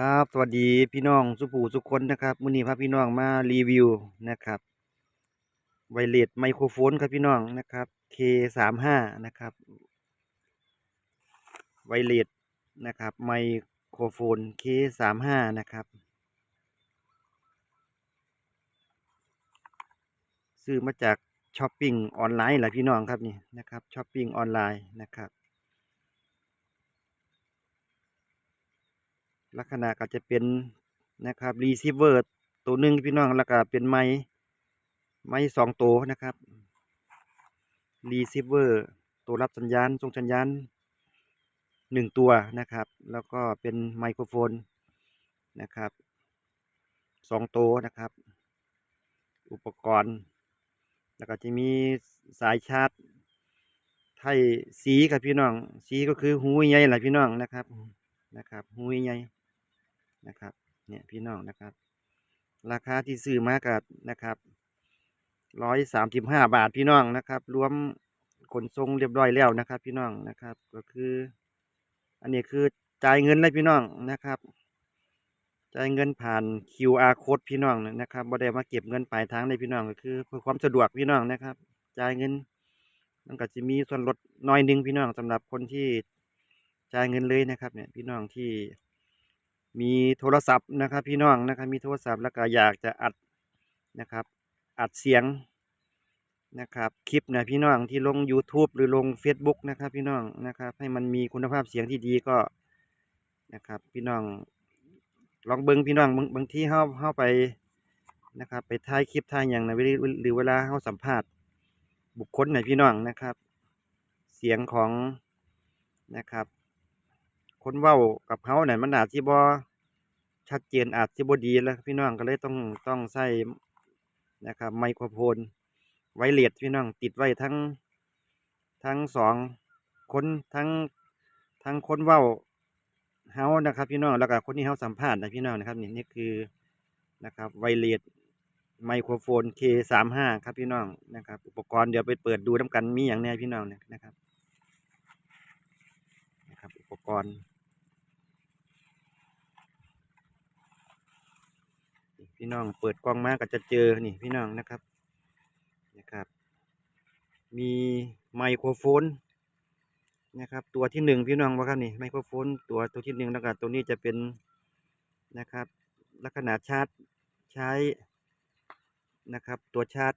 ครับสวัสดีพี่น้องสุภูสุคนนะครับมื้อนี้พาพี่น้องมารีวิวนะครับไวเลสไมโครโฟนครับพี่น้องนะครับ K35 นะครับไวเลสนะครับไมโครโฟน K35 นะครับซื้อมาจากช้อปปิ้งออนไลน์แหละพี่น้องครับนี่นะครับช้อปปิ้งออนไลน์นะครับ ลักษณะก็จะเป็นนะครับรีเซิเวอร์ตัวหนึ่งพี่น้องแล้วก็เป็นไม้ไม้สองตัวนะครับรีเซิเวอร์ตัวรับสัญญาณส่งสัญญาณหนึ่งตัวนะครับ แล้วก็เป็นไมโครโฟนนะครับสองตัวนะครับ อุปกรณ์ แล้วก็จะมีสายชาร์จไทยสีครับพี่น้อง สีก็คือหูใหญ่แหละพี่น้องนะครับนะครับ หูใหญ่ นะครับเนี่ยพี่น้องนะครับ ราคาที่ซื้อมากับนะครับร้อยสามสิบห้าบาทพี่น้องนะครับ รวมขนส่งเรียบร้อยแล้วนะครับ พี่น้องนะครับ ก็คือ อันนี้คือจ่ายเงินเลยพี่น้องนะครับจ่ายเงินผ่าน QR code พี่น้องนะครับบ่ได้มาเก็บเงินปลายทางเลยพี่น้องก็คือเพื่อความสะดวกพี่น้องนะครับจ่ายเงินมันก็จะมีส่วนลดน้อยหนึงพี่น้องสำหรับคนที่จ่ายเงินเลยนะครับ เนี่ยพี่น้องที่ มีโทรศัพท์นะครับ พี่น้องนะครับ มีโทรศัพท์แล้วก็อยากจะอัดนะครับ อัดเสียงนะครับ คลิปนะพี่น้องที่ลง YouTube หรือลง Facebook นะครับ พี่น้องนะครับ ให้มันมีคุณภาพเสียงที่ดีก็นะครับ พี่น้องลองเบิ้งพี่น้องบางบางที่เฮาเฮาไปนะครับ ไปถ่ายคลิปถ่ายอย่างนะหรือเวลาเฮาสัมภาษณ์ บุคคลไหนพี่น้องนะครับ เสียงของนะครับ คนเว้ากับเขาเนี่ยมันอาจที่บ่ชัดเจนอาจที่บ่ดีแล้ว พี่น้องก็เลยต้องต้องใส่นะครับไมโครโฟนไวเลสพี่น้องติดไว้ทั้งทั้งสองคนทั้งทั้งคนเว้าเฮานะครับ พี่น้องแล้วก็คนที่เฮาสัมภาษณ์นะพี่น้องนะครับนี่นี่คือนะครับไวเลสไมโครโฟน K35 ครับพี่น้องนะครับ อุปกรณ์เดี๋ยวไปเปิดดูน้ำกันมีอย่างแน่พี่น้องนะครับนะครับ อุปกรณ์ พี่น้องเปิดกล้องมาก็จะเจอนี่พี่น้องนะครับนะครับ มีไมโครโฟนนะครับ ตัวที่หนึ่งพี่น้องว่าครับนี่ไมโครโฟนตัวตัวที่หนึ่งแล้วก็ตัวนี้จะเป็นนะครับ ลักษณะชาร์จใช้นะครับ ตัวชาร์จ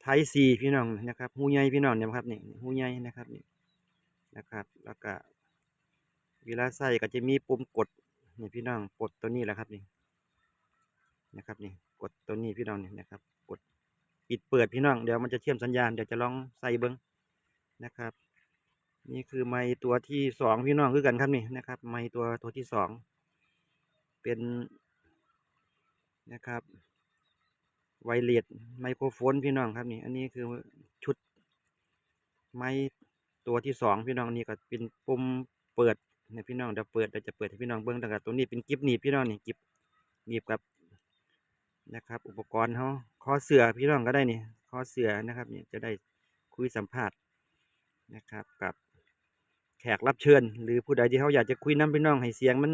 ไทซีพี่น้องนะครับหูใหญ่พี่น้องเนี่ยครับนี่หูใหญ่นะครับนี่นะครับ แล้วก็เวลาใส่ก็จะมีปุ่มกดนี่พี่น้องกดตัวนี้แหละครับนี่ นะครับนี่กดตัวนี้พี่น้องนี่นะครับ กดปิดเปิดพี่น้องเดี๋ยวมันจะเชื่อมสัญญาณเดี๋ยวจะลองใส่เบิ้งนะครับ นี่คือไม้ตัวที่สองพี่น้องคือกันครับนี่นะครับ ไม้ตัวตัวที่สองเป็นนะครับไวเลสไมโครโฟนพี่น้องครับนี่ อันนี้คือชุดไม้ตัวที่สองพี่น้องนี่ก็เป็นปุ่มเปิดเนี่ยพี่น้องเดี๋ยวเปิดเดี๋ยวจะเปิดให้พี่น้องเบิ้งแต่กับตัวนี้เป็นกิฟหนีบพี่น้องนี่กิฟหนีบกับ นะครับ อุปกรณ์เขาคอเสือพี่น้องก็ได้นี่คอเสือนะครับเนี่ยจะได้คุยสัมภาษณ์นะครับกับแขกรับเชิญ หรือผู้ใดที่เขาอยากจะคุยน้ำพี่น้องให้เสียงมัน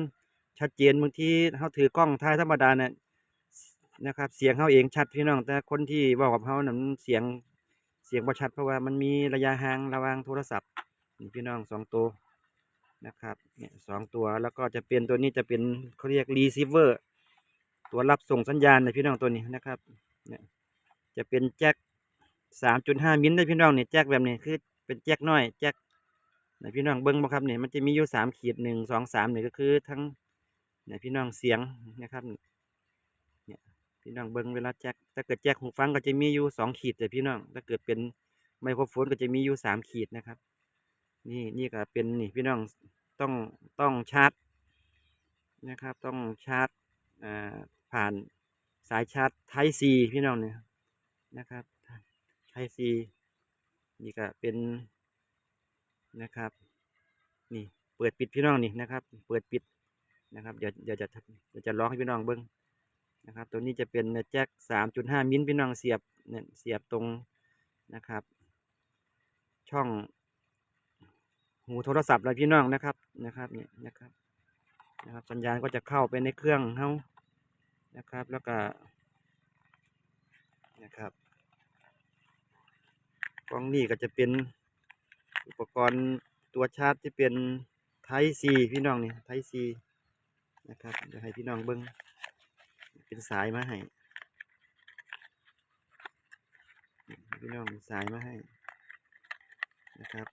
ชัดเจนบางทีเขาถือกล้องถ่ายธรรมดาเนี่ยนะครับ เสียงเขาเองชัดพี่น้อง แต่คนที่เว่ากับเขานั้นเสียงเสียงบ่ชัดเพราะว่ามันมีระยะห่างระหว่างโทรศัพท์นี่พี่น้องสองตัวนะครับเนี่ยสองตัวแล้วก็จะเป็นตัวนี้จะเป็นเขาเรียกรีเซิเวอร์ ตัวรับส่งสัญญาณนะพี่น้องตัวนี้นะครับเนี่ยจะเป็นแจ็คสามจุดห้ามิลนะพี่น้องเนี่ยแจ็คแบบนี้คือเป็นแจ็คน้อยแจ็คนะพี่น้องเบิ้งบ่ครับเนี่ยมันจะมีอยู่สามขีดหนึ่งสองสามเนี่ยก็คือทั้งเนี่ยพี่น้องเสียงนะครับเนี่ยพี่น้องเบิ้งเวลาแจ็คถ้าเกิดแจ็คหูฟังก็จะมีอยู่สองขีดแต่พี่น้อง ถ้าเกิดเป็นไมโครโฟนก็จะมีอยู่สามขีดนะครับ นี่นี่ก็เป็นนี่พี่น้องต้องต้องชาร์จนะครับ ต้องชาร์จอ่า ผ่านสายชาร์จไทซีพี่น้องเนี่ยนะครับไทซีนี่ก็เป็นนะครับ นี่เปิดปิดพี่น้องนี่นะครับ เปิดปิดนะครับเดี๋ยวเดี๋ยวจะเดี๋ยวจะร้องให้พี่น้องเบิ้งนะครับ ตัวนี้จะเป็นแจ็คสามจุดห้ามิลพี่น้องเสียบเนี่ยเสียบตรงนะครับ ช่องหูโทรศัพท์เลยพี่น้องนะครับนะครับเนี่ยนะครับนะครับ สัญญาณก็จะเข้าไปในเครื่องเฮา นะครับแล้วก็นะครับกล้องนี้ก็จะเป็นอุปกรณ์ตัวชาร์จที่เป็นไทซีพี่น้องนี่ไทซีนะครับเดี๋ยวให้พี่น้องเบิ้งเป็นสายมาให้พี่น้องสายมาให้นะครับ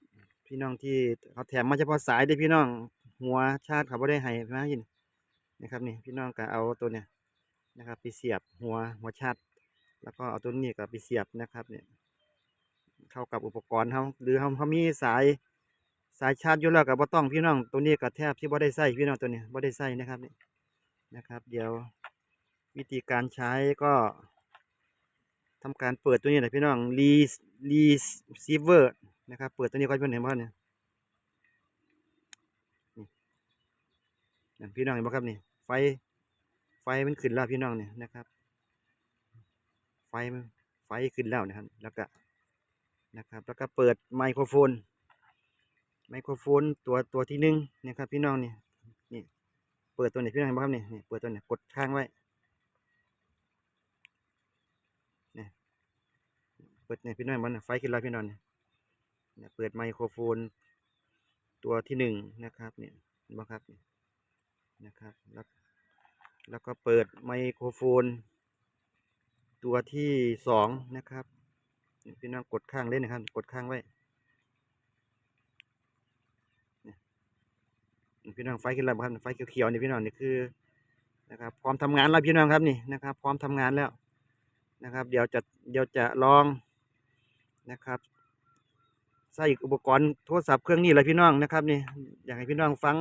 พี่น้องที่เขาแถมมาเฉพาะสายเด้พี่น้องหัวชาร์จเขาไม่ได้ให้มายินนะครับนี่พี่น้องก็เอาตัวเนี้ย นะครับไปเสียบหัวหัวชาร์จแล้วก็เอาตัวนี้ก็ไปเสียบนะครับเนี่ยเข้ากับอุปกรณ์เขาหรือเขาเขามีสายสายชาร์จอยู่แล้วกับบ่ต้องพี่น้องตัวนี้ก็แทบที่บ่ได้ใส่พี่น้องตัวนี้บ่ได้ใส่นะครับนี่นะครับ เดี๋ยววิธีการใช้ก็ทำการเปิดตัวนี้หน่อยพี่น้องรีรีซีเวอร์นะครับ เปิดตัวนี้ก่อนเพื่อนเห็นบ่เนี่ยนั่พี่น้องเห็นไหมครับนี่ไฟ ไฟมันขึ้นแล้วพี่น้องเนี่ยนะครับ ไฟไฟขึ้นแล้วนะครับ แล้วก็นะครับ แล้วก็เปิดไมโครโฟน ไมโครโฟนตัวตัวที่หนึ่งนะครับ พี่น้องเนี่ยนี่ เปิดตัวไหนพี่น้องเห็นไหมครับนี่นี่เปิดตัวไหนกดค้างไว้นี่เปิดเนี่ยพี่น้องมันไฟขึ้นแล้วพี่น้องเนี่ยเนี่เปิดไมโครโฟน ตัวที่หนึ่งนะครับ เนี่ยเห็นไหมครับนะครับแล้ว แล้วก็เปิดไมโครโฟน ตัวที่สองนะครับพี่น้องกดข้างเล่นนะครับ กดข้างไว้พี่น้องไฟขึ้นแล้วครับไฟเขียวๆนี่พี่น้องนี่คือนะครับ พร้อมทำงานแล้วพี่น้องครับนี่นะครับ พร้อมทำงานแล้วนะครับ เดี๋ยวจะเดี๋ยวจะลองนะครับใส่อุปกรณ์โทรศัพท์เครื่องนี้เลยพี่น้องนะครับนี่อยากให้พี่น้องฟัง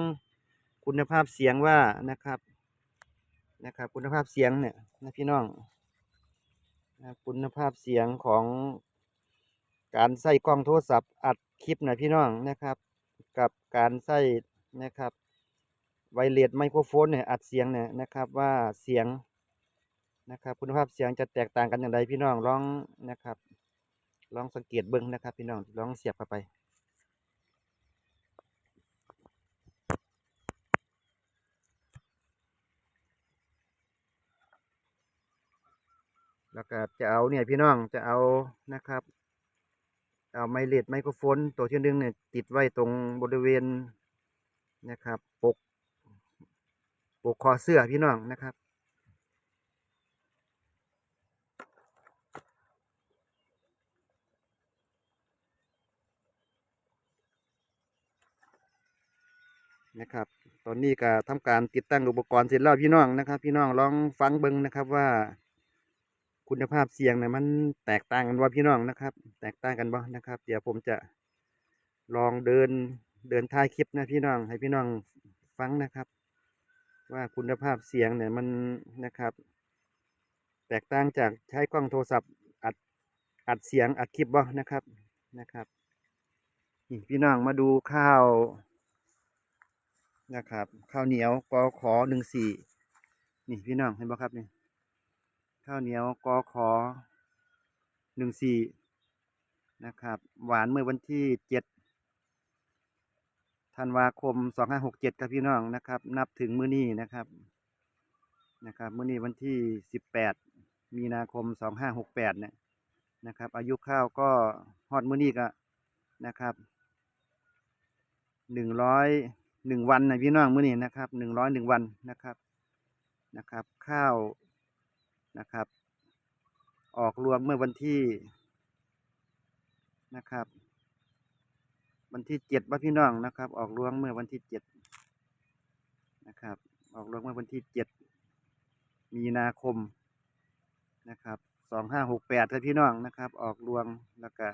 คุณภาพเสียงว่านะครับ นะครับ คุณภาพเสียงเนี่ยนะพี่น้องนะคุณภาพเสียงของการใส่กล้องโทรศัพท์อัดคลิปนะพี่น้องนะครับ กับการใส่นะครับไวเลสไมโครโฟนเนี่ยอัดเสียงเนี่ยนะครับว่าเสียงนะครับคุณภาพเสียงจะแตกต่างกันอย่างไรพี่น้องลองนะครับลองสังเกตเบิ้งนะครับ พี่น้องลองเสียบเข้าไป แล้วก็จะเอาเนี่ยพี่น้องจะเอานะครับ เอาไมเลดไมโครโฟนตัวที่หนึ่งเนี่ยติดไว้ตรงบริเวณนะครับปกปกคอเสื้อพี่น้องนะครับนะครับ ตอนนี้ก็ทำการติดตั้งอุปกรณ์เสร็จแล้วพี่น้องนะครับ พี่น้องลองฟังเบิ้งนะครับว่า คุณภาพเสียงเนี่ยมันแตกต่างกันว่าพี่น้องนะครับ แตกต่างกันบ่นะครับ เดี๋ยวผมจะลองเดินเดินท้ายคลิปนะพี่น้องให้พี่น้องฟังนะครับ ว่าคุณภาพเสียงเนี่ยมันนะครับ แตกต่างจากใช้กล้องโทรศัพท์อัดอัดเสียงอัดคลิปบ่นะครับนะครับนี่พี่น้องมาดูข้าวนะครับ ข้าวเหนียวกอขอหนึ่งสี่นี่พี่น้องเห็นบ่ครับนี่ ข้าวเหนียวกอขอหนึ่งสี่นะครับ หวานเมื่อวันที่เจ็ดธันวาคมสองห้าหกเจ็ดครับพี่น้องนะครับ นับถึงมื้อนี้นะครับนะครับมื้อนี้วันที่สิบแปดมีนาคมสองห้าหกแปดเนี่ยนะครับ อายุข้าวก็ฮอดมื้อนี้ก็นะครับหนึ่งร้อยหนึ่งวันนะพี่น้องมื้อนี้นะครับหนึ่งร้อยหนึ่งวันนะครับนะครับ ข้าว นะครับ ออกรวงเมื่อวันที่นะครับ วันที่เจ็ดว่าพี่น้องนะครับ ออกรวงเมื่อวันที่เจ็ดนะครับ ออกรวงเมื่อวันที่เจ็ดมีนาคมนะครับสองห้าหกแปดครับพี่น้องนะครับ ออกรวงแล้วก็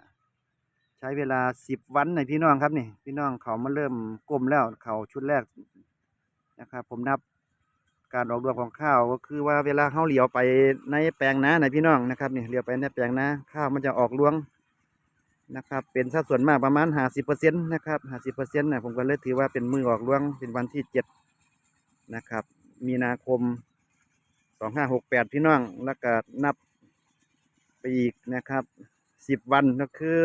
ใช้เวลาสิบวันในพี่น้องครับนี่พี่น้องเขามาเริ่มกลมแล้วเขาชุดแรกนะครับ ผมนับ การออกรวงของข้าวก็คือว่าเวลาเขาเหลียวไปในแปลงนานพี่น้องนะครับนี่เหลียวไปในแปลงนาข้าวมันจะออกรวงนะครับ เป็นสัดส่วนมากประมาณห้าสิบเปอร์เซ็นต์นะครับห้าสิบเปอร์เซ็นต์นะผมก็เลยถือว่าเป็นมือออกรวงเป็นวันที่เจ็ดนะครับ มีนาคมสองห้าหกแปดพี่น้องแล้วก็นับไปอีกนะครับสิบวันก็คือ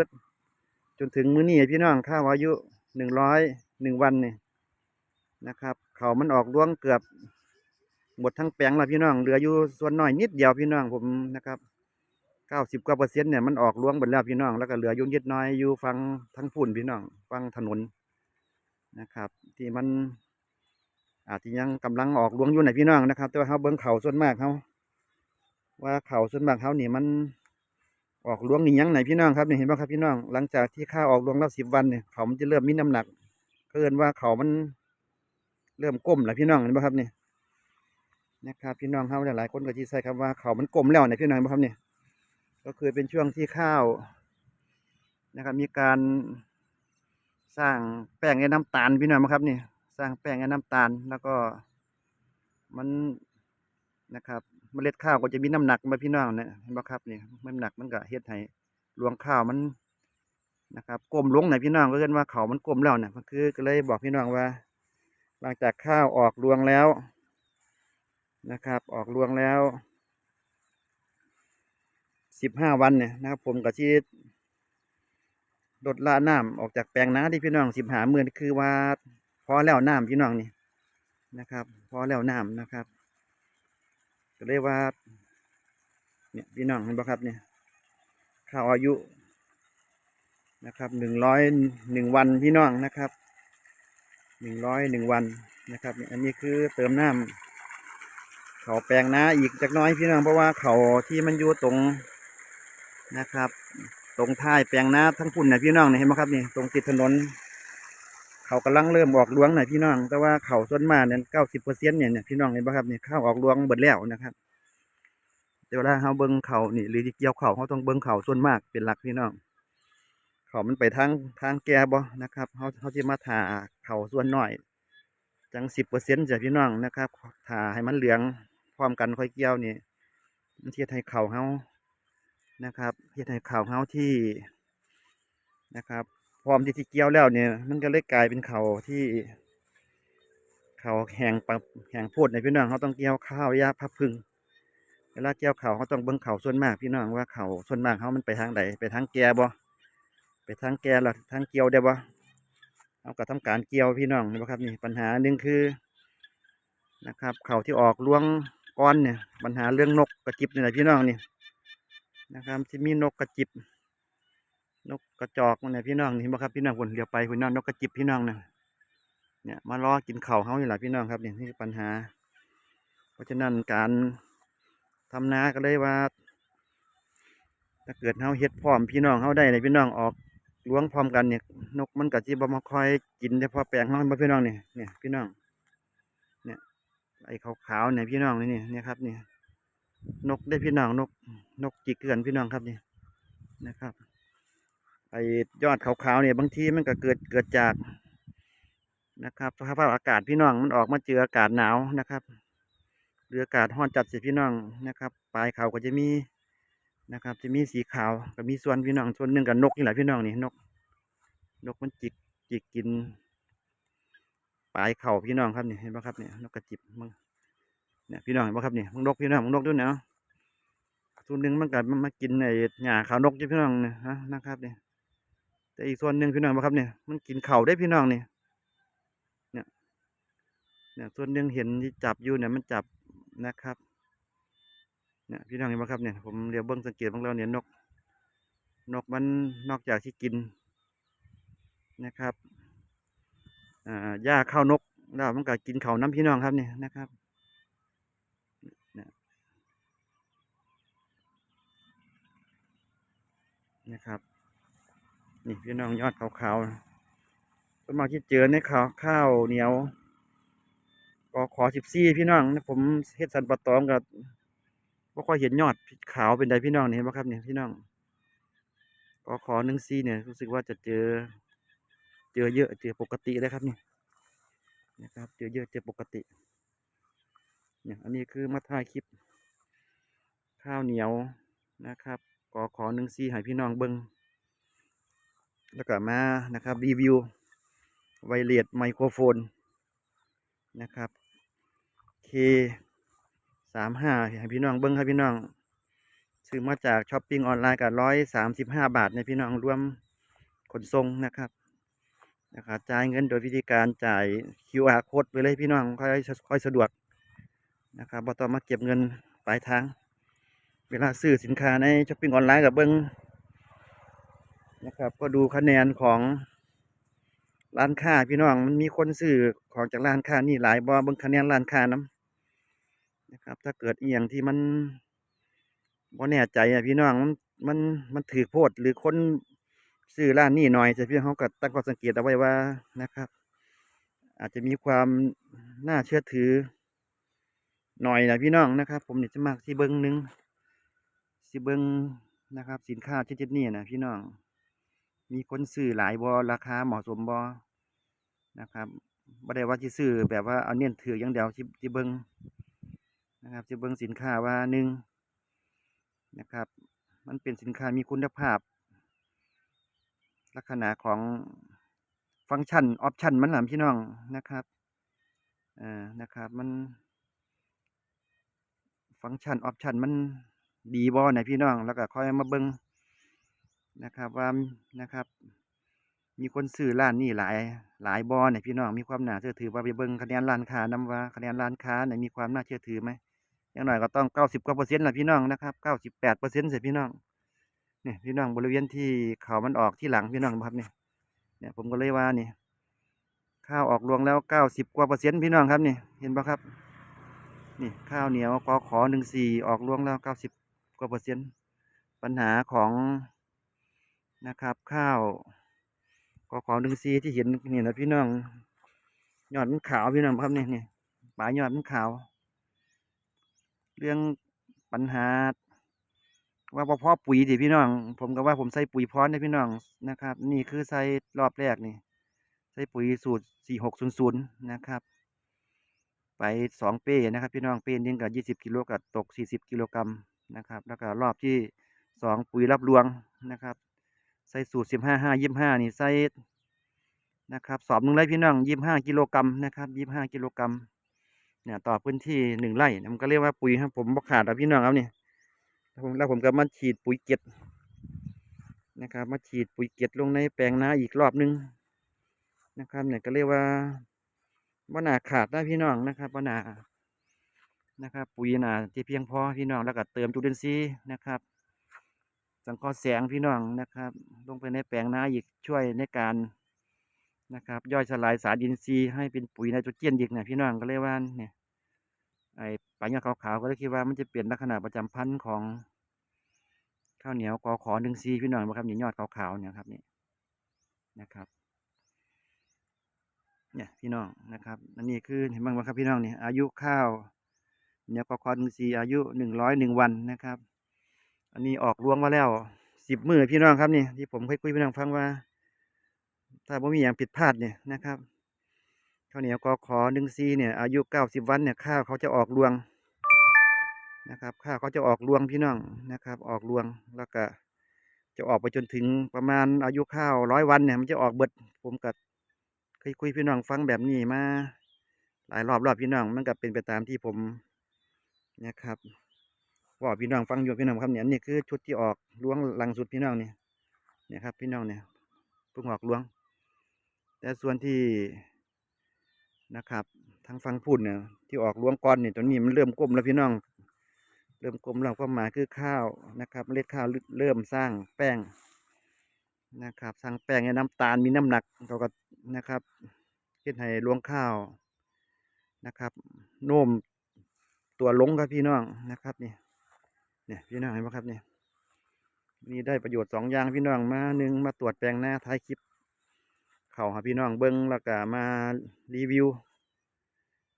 จนถึงมื้อนี้พี่น้องข้าวอายุหนึ่งร้อยหนึ่งวันนี่นะครับ เขามันออกรวงเกือบ หมดทั้งแปลงแล้วพี่น้องเหลืออยู่ส่วนน้อยนิดเดียวพี่น้องผมนะครับเก้าสิบกว่าเปอร์เซ็นต์เนี่ยมันออกร่วงหมดแล้วพี่น้องแล้วก็เหลืออยู่นิดน้อยอยู่ฟังทั้งพุ่นพี่น้องฟังถนนนะครับ ที่มัน อาจจะยังกำลังออกรวงอยู่ในพี่น้องนะครับ แต่ว่าเขาเบิ้งเขาส่วนมากเขาว่าเขาส่วนมากเขานี่มันออกรวงนี่ยังไหนพี่น้องครับนี่เห็นไหมครับพี่น้อง หลังจากที่ข้าออกรวงแล้วสิบวันเนี่ยเขามันจะเริ่มมีน้ำหนักเกินว่าเขามันเริ่มก้มแล้วพี่น้องเห็นไหมครับเนี่ย นะครับพี่น้องเขาหลายๆคนก็ที่ใช้คำว่าเขามันก้มแล้วเนี่ยพี่น้องครับเนี่ยก็คือเป็นช่วงที่ข้าวนะครับ มีการสร้างแป้งไอ้น้ำตาลพี่น้องครับนี่สร้างแป้งกับน้ำตาลแล้วก็มันนะครับเมล็ดข้าวก็จะมีน้ำหนักมาพี่น้องเนี่ยเห็นไหมครับนี่น้ำหนักมันก็เฮ็ดให้รวงข้าวมันนะครับก้มลงไหนพี่น้องก็เรียกว่าเขามันก้มแล้วเนี่ยก็คือก็เลยบอกพี่น้องว่า หลังจากข้าวออกรวงแล้ว นะครับ ออกรวงแล้วสิบห้าวันเนี่ยนะครับ ผมกับที่ลดละน้ำออกจากแปลงนาที่พี่น้องสิบหาหมื่นคือว่าพอแล้วน้ำพี่น้องนี่นะครับพอแล้วน้ำนะครับก็เรียกว่าเนี่ยพี่น้องเห็นปะครับเนี่ยข้าวอายุนะครับหนึ่งร้อยหนึ่งวันพี่น้องนะครับหนึ่งร้อยหนึ่งวันนะครับอันนี้คือเติมน้ำ เขาแปลงนาอีกจักน้อยพี่น้องเพราะว่าเขาที่มันอยู่ตรงนะครับ ตรงท้ายแปลงนาทั้งพุ่นนะพี่น้องเห็นไหมครับนี่ตรงติดถนน เขากำลังเริ่มออกรวงหน่อยพี่น้อง แต่ว่าเขาส่วนมากเนี่ยเก้าสิบเปอร์เซ็นต์เนี่ยพี่น้องเห็นปะครับเนี่ยข้าวออกรวงเบิดแล้วนะครับแต่เวลาเขาเบิ้งเขานี่หรือเกี่ยวเขาเขาต้องเบิ้งเขาส่วนมากเป็นหลักพี่น้อง เขามันไปทางทางแก่บ่นะครับเขาเขาจะมาถ่าเขาส่วนน้อยจังสิบเปอร์เซ็นต์จ้ะพี่น้องนะครับถ่าให้มันเหลือง พร้อมกันค่อยเกี่ยวนี่มันเทียให้เข่าเขานะครับเทียให้เข่าเขาที่นะครับ พร้อมที่ที่เกี่ยวแล้วเนี่ย มันก็เลยกลายเป็นเข่าที่เข่าแหงปะแหงโพดในพี่น้องเขาต้องเกี่ยวข้าวยาพับพึ่งเวลาเกี่ยวเข่าเขาต้องเบิ้งเข่าส่วนมากพี่น้องว่าเข่าส่วนมากเขามันไปทางใดไปทางแก่บ่ไปทางแก่หรือทางเกี่ยวได้บ่เอากับทำการเกี่ยวพี่น้องนะครับนี่ปัญหาหนึ่งคือนะครับ เข่าที่ออกล่วง ก้อนเนี่ยปัญหาเรื่องนกกระจิบนี่แหละพี่น้องนี่นะครับที่มีนกกระจิบ นกกระจอกมันเนี่ยพี่น้องนี่บ่ครับพี่น้องคนเรียวไปพี่น้องนกกระจิบพี่น้องเนี่ยเนี่ยมารอกินเข่าเขานี่แหละพี่น้องครับเนี่ยนี่คือปัญหา เพราะฉะนั้นการทำนาก็เลยว่า ถ้าเกิดเขาเฮ็ดพร้อมพี่น้องเขาได้เลยพี่น้องออกล้วงพร้อมกันเนี่ยนกมันก็จะบ่มาคอยกินเฉพาะแปลงเขาพี่น้องเนี่ยเนี่ยพี่น้อง ไอ้ขาวๆเนี่ยพี่น้องนี่นี่เนี่ยครับนี่นกได้พี่น้องนก นกจิกเกลือนพี่น้องครับนี่นะครับ ไอ้ยอดขาวๆเนี่ยบางทีมันก็เกิดเกิดจากนะครับสภาพอากาศพี่น้องมันออกมาเจออากาศหนาวนะครับหรืออากาศร้อนจัดสิพี่น้องนะครับ ปลายเขาก็จะมีนะครับ จะมีสีขาวก็มีส่วนพี่น้องส่วนหนึ่งกับนกนี่แหละพี่น้องนี่นก นกมันจิกจิกกิน ปลายเข่าพี่น้องครับนี่เห็นไหมครับเนี่ยนกกระจิบมึงเนี่ยพี่น้องเห็นไหมครับเนี่ยมึงนกพี่น้องมึงนกด้วยเนาะส่วนหนึ่งมันก็มันมากินไอ้หญ้าขาวนกจ้ะพี่น้องเนี่ยฮะนะครับเนี่ยแต่อีกส่วนหนึ่งพี่น้องบ่ครับเนี่ยมันกินเข่าได้พี่น้องนี่เนี่ยเนี่ยส่วนหนึ่งเห็นที่จับอยู่เนี่ยมันจับนะครับเนี่ยพี่น้องเห็นไหมครับเนี่ยผมเรียวเบิ้งสังเกตบ้างแล้วเนี่ยนก นกมันนอกจากที่กินนะครับ หญ้าข้าวนกแล้วมันก็กินเขาน้ำพี่น้องครับเนี่ยนะครับนะครับ นี่พี่น้องยอดขาวๆต้นมาที่เจอในข้าวข้าวเหนียวก็ขอสิบซี่พี่น้องนะผมเฮ็ดสันปะตองกับว่าค่อยเห็นยอดขาวเป็นใดพี่น้องเห็นไหมครับเนี่ยพี่น้องก็ขอหนึ่งซี่เนี่ยรู้สึกว่าจะเจอ เจอเยอะเจอปกติเลยครับนี่นะครับเจอเยอะเจอปกติเนี่ยอันนี้คือมาถ่ายคลิป ข้าวเหนียวนะครับก็ขอหนึ่งซีให้พี่น้องเบิ้งแล้วก็มานะครับรีวิวไวเลสไมโครโฟนนะครับ K สามห้าให้พี่น้องเบิ้งครับพี่น้องซื้อมาจากช้อปปิ้งออนไลน์กับร้อยสามสิบห้าบาทในพี่น้องรวมขนส่งนะครับ นะครับจ่ายเงินโดยวิธีการจ่าย QR code ไปเลยพี่น้องค่อยค่อยสะดวกนะครับบ่ต้องมาเก็บเงินปลายทาง เวลาซื้อสินค้าในช้อปปิ้งออนไลน์กับเบิ้งนะครับ ก็ดูคะแนนของร้านค้าพี่น้องมันมีคนซื้อของจากร้านค้านี่หลายบ่เบิ้งคะแนนร้านค้านํนะครับ ถ้าเกิดเอียงที่มันบ่แน่ใจอะพี่น้องมันมันมันถือโพดหรือคน ซื้อร้านนี้หน่อยแต่พี่องเขาก็ตั้งข้อสังเกตเอาไว้ว่านะครับ อาจจะมีความน่าเชื่อถือ หน่อยนะพี่น้องนะครับ ผมเนี่จะมากที่เบิ้งหนึงสิเบิงนะครับ สินค้าชนิดนี้นะพี่น้อง มีคนซื้อหลายบอราคาเหมาะสมบอนะครับบ่ได้ว่าที่ซื้อแบบว่าเอาเน้นถืออย่างเดียวที่ที่เบิงนะครับที่เบิงสินค้าว่าหนึ่งนะครับ มันเป็นสินค้ามีคุณภาพ ลักษณะของฟังก์ชันออปชันมันหลามพี่น้องนะครับอ่านะครับ มัน ฟังก์ชันออปชันมันดีบอนพี่น้อง แล้วก็ค่อยมาเบิงนะครับ ว่านะครับ มีคนซื้อร้านนี่หลายหลายบอเนี่ยพี่น้อง มีความน่าเชื่อถือว่าไปเบิงคะแนนร้านค้านำว่าคะแนนร้านค้าเนี่ยมีความน่าเชื่อถือไหมอย่างหน่อยก็ต้องเก้าสิบกว่าเปอร์เซ็นต์ละพี่น้องนะครับเก้าสิบแปดเปอร์เซ็นต์เสียพี่น้อง เนี่ยพี่น้องบริเวณที่เขามันออกที่หลังพี่น้องครับเนี่ยเนี่ยผมก็เลยว่านี่ข้าวออกรวงแล้วเก้าสิบกว่าเปอร์เซ็นต์พี่น้องครับนี่เห็นปะครับ นี่ข้าวเหนียวกอขอหนึ่งสี่ออกล่วงแล้วเก้าสิบกว่าเปอร์เซ็นต์ปัญหาของนะครับ ข้าวกอขอหนึ่งสี่ที่เห็นนี่นะพี่น้องยอดมันขาวพี่น้องครับนี่นี่ปลายยอดมันขาว เรื่องปัญหา ว่าบ่พอปุ๋ยดิพี่น้อง ผมก็ว่าผมใส่ปุ๋ยพร้อนนะพี่น้องนะครับ นี่คือใส่รอบแรกนี่ ใส่ปุ๋ยสูตรสี่หกศูนย์ศูนย์นะครับ ไปสองเป้นะครับ พี่น้องเป้หนึงกับยี่สิบกิโลกับตกสี่สิบกิโลกรัมนะครับ แล้วก็รอบที่สองปุ๋ยรับรวงนะครับ ใส่สูตรสิบห้าห้ายี่ห้านี่ใส่นะครับสอบหนึ่งไร่พี่น้องยี่ห้ากิโลกรัมนะครับยี่ห้ากิโลกรัมเนี่ยต่อพื้นที่หนึ่งไร่มันก็เรียกว่าปุ๋ยครับผมบกขาดแล้วพี่น้องเอาเนี่ย แล้วผมก็มาฉีดปุ๋ยเกล็ดนะครับ มาฉีดปุ๋ยเกล็ดลงในแปลงนาอีกรอบหนึงนะครับเนี่ยก็เรียกว่าบ่น่าขาดนะพี่น้องนะครับบ่น่านะครับ ปุ๋ยนาที่เพียงพอพี่น้องแล้วก็เติมจุลินทรีย์นะครับ สังเคราะห์แสงพี่น้องนะครับ ลงไปในแปลงนาอีกช่วยในการนะครับ ย่อยสลายสารอินทรีย์ให้เป็นปุ๋ยไนโตรเจนอีกนะพี่น้องก็เลยกว่าเนี่ย ไอ้ปลายยอดขาวๆก็เลยคิดว่ามันจะเปลี่ยนลักษณะประจำพันธุ์ของข้าวเหนียวกอขอหนึ่งซีพี่น้องนะครับนี่ยอดขาวๆเนี่ยครับนี่นะครับเนี่ยพี่น้องนะครับอันนี้คือเห็นบ้างไหมครับพี่น้องนี่อายุข้าวเนี่ยกคอนึงซีอายุหนึ่งร้อยหนึ่งวันนะครับ อันนี้ออกรวงมาแล้วสิบมือพี่น้องครับนี่ที่ผมเคยคุยพี่น้องฟังว่า ถ้าไม่มีอย่างผิดพลาดเนี่ยนะครับ ข้าวเหนียวกอขอหนึ่งซีเนี่ยอายุเก้าสิบวันเนี่ยข้าวเขาจะออกรวงนะครับ ข้าวเขาจะออกรวงพี่น้องนะครับ ออกรวงแล้วก็จะออกไปจนถึงประมาณอายุข้าวร้อยวันเนี่ยมันจะออกเบิดผมกับเคยคุยพี่น้องฟังแบบนี้มาหลายรอบรอบพี่น้องมันก็เป็นไปตามที่ผมนะครับบอกพี่น้องฟังอยู่พี่น้องครับเนี่ยนี่คือชุดที่ออกล้วงหลังสุดพี่น้องเนี่ยเนี่ยครับ พี่น้องเนี่ยเพิ่งออกล้วง แต่ส่วนที่ นะครับทางฟังพูดเนี่ยที่ออกล้วงก้อนเนี่ยตอนนี้มันเริ่มก้มแล้วพี่น้อง เริ่มก้มแล้วก็มาคือข้าวนะครับเมล็ดข้าวเริ่มสร้างแป้งนะครับสร้างแป้งให้น้ำตาลมีน้ำหนักเราก็นะครับเฮ็ดให้รวงข้าวนะครับ โน้มตัวลงครับพี่น้องนะครับนี่เนี่ยพี่น้องเห็นไหมครับเนี่ยนี่ได้ประโยชน์สองอย่างพี่น้องมาหนึ่งมาตรวจแปลงหน้าท้ายคลิป เข่าหาพี่น้องเบิ้งแล้วก็มารีวิว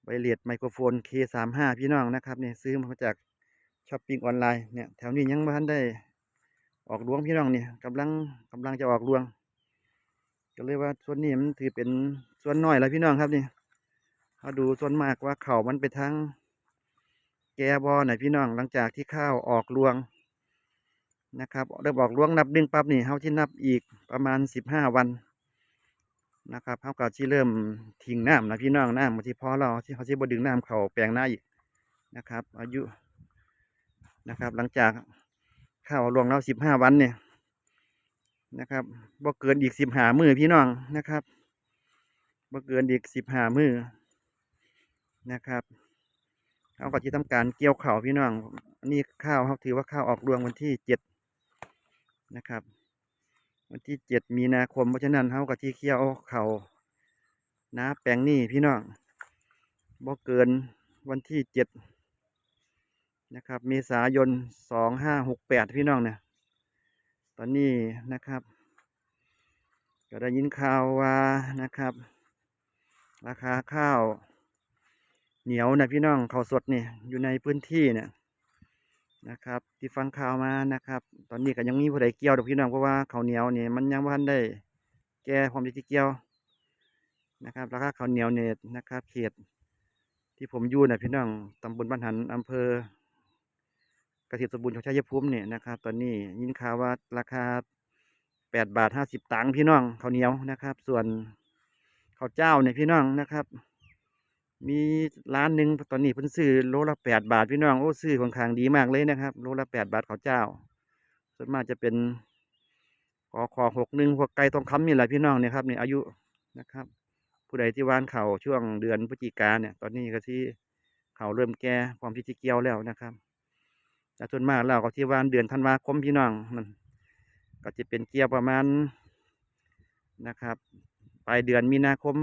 ไวเลสไมโครโฟน K35 พี่น้องนะครับเนี่ยซื้อมาจากช้อปปิ้งออนไลน์เนี่ยแถวนี้ยังไม่ทันได้ออกรวงพี่น้องเนี่ยกำลังกำลังจะออกรวงก็เลยว่าส่วนนี้มันถือเป็นส่วนน้อยแล้วพี่น้องครับนี่เขาดูส่วนมากว่าเข่ามันไปทางแกบอไหนพี่น้องหลังจากที่ข้าวออกรวงนะครับเริ่มออกรวงนับดึงปั๊บนี่เขาที่นับอีกประมาณสิบห้าวัน นะครับเขาก็ที่เริ่มทิ้งน้ำนะพี่น้องน้ำมาที่พอเราที่เขาที่บดึงน้ำเข่าแปลงหน้าอีกนะครับ อายุนะครับ หลังจากข้าวรวงเราสิบห้าวันเนี่ยนะครับบ่เกินอีกสิบหามือพี่น้องนะครับบ่เกินอีกสิบห้ามือนะครับเขาก็ที่ทำการเกี่ยวเข่าพี่น้องนนี้ข้าวเขาถือว่าข้าวออกรวงวันที่เจ็ดนะครับ วันที่เจ็ดมีนาคมเพราะฉะนั้นเขาก็ที่เกี่ยวเข่านาแปลงนี่พี่น้องบ่เกินวันที่เจ็ดนะครับ เมษายนสองห้าหกแปดพี่น้องเนี่ยตอนนี้นะครับ ก็ได้ยินข่าวว่านะครับ ราคาข้าวเหนียวนะพี่น้องข้าวสดนี่อยู่ในพื้นที่เนี่ย นะครับ ที่ฟังข่าวมานะครับ ตอนนี้ก็ยังมีผู้ใดเกี่ยวดอกพี่น้องเพราะว่าข้าวเหนียวนี่มันยังบ่ทันได้ แก้ความที่เกี่ยวนะครับราคาข้าวเหนียวเนี่ยนะครับ เขต ที่ผมอยู่นะพี่น้องตำบลบ้านหันอำเภอเกษตรสมบูรณ์ของชัยภูมิเนี่ยนะครับ ตอนนี้ยินข่าวว่าราคาแปดบาทห้าสิบตังค์พี่น้องข้าวเหนียวนะครับ ส่วนข้าวเจ้าเนี่ยพี่น้องนะครับ มีร้านหนึ่งตอนนี้เพิ่นซื้อโลละแปดบาทพี่น้องโอ้ซื้อค่อนข้างดีมากเลยนะครับ โลละแปดบาทเขาเจ้า ส่วนมากจะเป็นกอคอหกหนึ่งพวกไก่ทองคำนี่แหละพี่น้องเนี่ยครับเนี่ยอายุนะครับ ผู้ใดที่ว่านเข่าช่วงเดือนพฤศจิกาเนี่ย ตอนนี้ก็ที่เข่าเริ่มแก่ความที่จะเกี่ยวแล้วนะครับแต่ส่วนมากแล้วก็ที่ว่านเดือนธันวาคมพี่น้องมัน ก็จะเป็นเกี่ยวประมาณนะครับ ปลายเดือนมีนาคม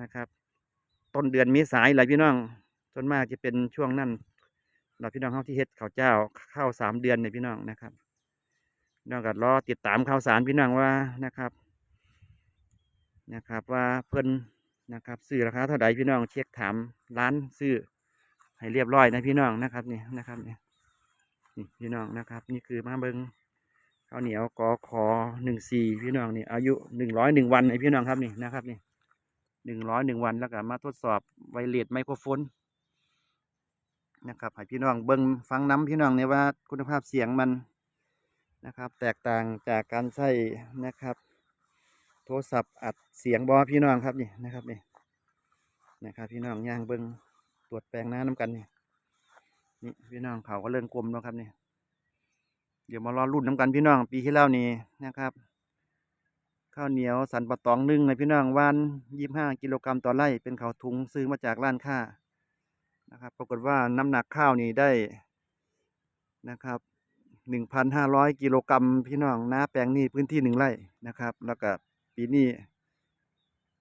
นะครับ ต้นเดือนเมษายนแหละพี่น้องส่วนมากจะเป็นช่วงนั้นเราพี่น้องเข้าที่เฮ็ดข้าวเจ้าข้าวสามเดือนเนี่ยพี่น้องนะครับนอกจากรอติดตามข่าวสารพี่น้องว่านะครับ นะครับ ว่าเพิ่นนะครับซื้อราคาเท่าใดพี่น้องเช็คถามร้านซื้อให้เรียบร้อยนะพี่น้องนะครับนี่นะครับนี่นี่พี่น้องนะครับ นี่คือมาเบิงข้าวเหนียวกอขอหนึ่งสี่พี่น้องนี่อายุหนึ่งร้อยหนึ่งวันไอพี่น้องครับนี่นะครับนี่ หนึ่งร้อยหนึ่งวันแล้วก็มาทดสอบไวเลสไมโครโฟนนะครับให้พี่น้องเบิ้งฟังน้ำพี่น้องเนี่ยว่าคุณภาพเสียงมันนะครับ แตกต่างจากการใช้นะครับ โทรศัพท์อัดเสียงบอพี่น้องครับนี่นะครับนี่นะครับ พี่น้องย่างเบิ้งตรวจแปลงหน้าน้ำกันนี่นี่พี่น้องเขาก็เริ่มกลมแล้วครับนี่เดี๋ยวมารอรุ่นน้ำกันพี่น้องปีที่แล้วนี่นะครับ ข้าวเหนียวสันปะตองนึ่งในพี่น้องวันยี่ห้ากิโลกรัมต่อไร่เป็นข้าวทุงซื้อมาจากร้านค้านะครับปรากฏว่าน้ำหนักข้าวนี่ได้นะครับหนึ่งพันห้าร้อยกิโลกรัมพี่น้องนาแปลงนี้พื้นที่หนึ่งไร่นะครับ แล้วก็ปีนี้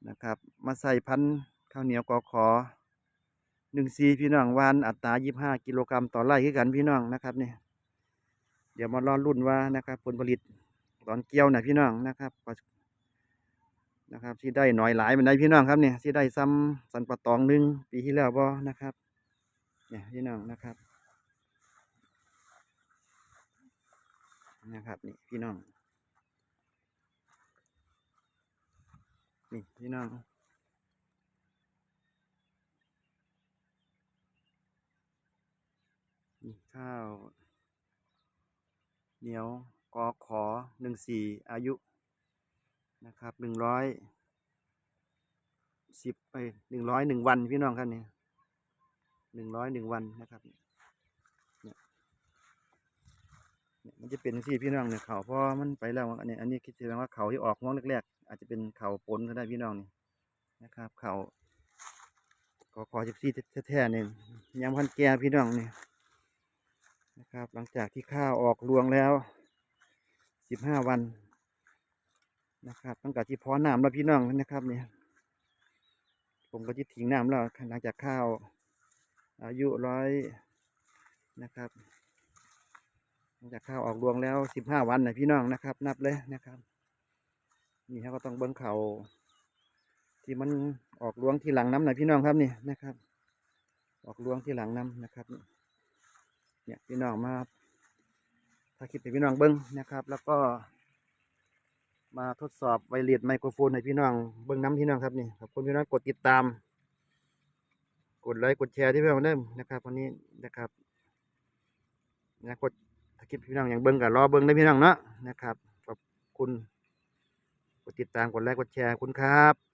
นะครับ มาใส่พันข้าวเหนียวกอขอหนึ่งซีพี่น้องวันอัตรายี่ห้ากิโลกรัมต่อไร่คือกันพี่น้องนะครับเนี่ยเดี๋ยวมารอรุ่นว่านะครับผลผลิตตอนเกี่ยวนะพี่น้องนะครับ นะครับที่ได้หน่อยหลายมันได้พี่น้องครับเนี่ยที่ได้ซ้ำสันปะตองหนึ่งปีที่แล้วบ่นะครับเนี่ยพี่น้องนะครับนะครับนี่พี่น้องนี่พี่น้องนี่ข้าวเหนียวกอขอหนึ่งสี่อายุ นะครับหนึ่งร้อยสิบไปหนึ่งร้อยหนึ่งวันพี่น้องครับเนี่ยหนึ่งร้อยหนึ่งวันนะครับเนี่ยมันจะเป็นที่พี่น้องเนี่ยเขาเพราะมันไปแล้วอันนี้อันนี้คิดแสดงว่าเขาที่ออกห้องแรกๆอาจจะเป็นเขาปนก็ได้พี่น้องเนี่ยนะครับเขาขอขอสิบสี่แท้ๆเนี่ยยังพันแก่พี่น้องเนี่ยนะครับ หลังจากที่ข้าวออกรวงแล้วสิบห้าวัน นะครับตั้งแต่ที่พอน้ำแล้วพี่น้องนะครับเนี่ยผมก็จะทิ้งน้ำแล้วหลังจากข้าวอายุร้อยนะครับหลังจากข้าวออกรวงแล้วสิบห้าวันนะพี่น้องนะครับ นับเลยนะครับนี่เขาก็ต้องเบิ้งเขาที่มันออกรวงที่หลังน้ำนะพี่น้องครับนี่นะครับ ออกรวงที่หลังน้ำนะครับ เนี่ยพี่น้องมาถ้าคิดเป็นพี่น้องเบิ้งนะครับ แล้วก็ มาทดสอบไวเลสไมโครโฟนให้พี่น้องเบิ้งน้ำพี่น้องครับนี่ขอบคุณพี่น้องกดติดตาม กดไลค์กดแชร์ที่พี่น้องเริ่มนะครับวันนี้นะครับนะกดถ้าคลิปพี่น้องอย่างเบิ้งกับรอเบิ้งได้พี่น้องเนาะนะครับขอบคุณกดติดตามกดไลค์กดแชร์คุณครับ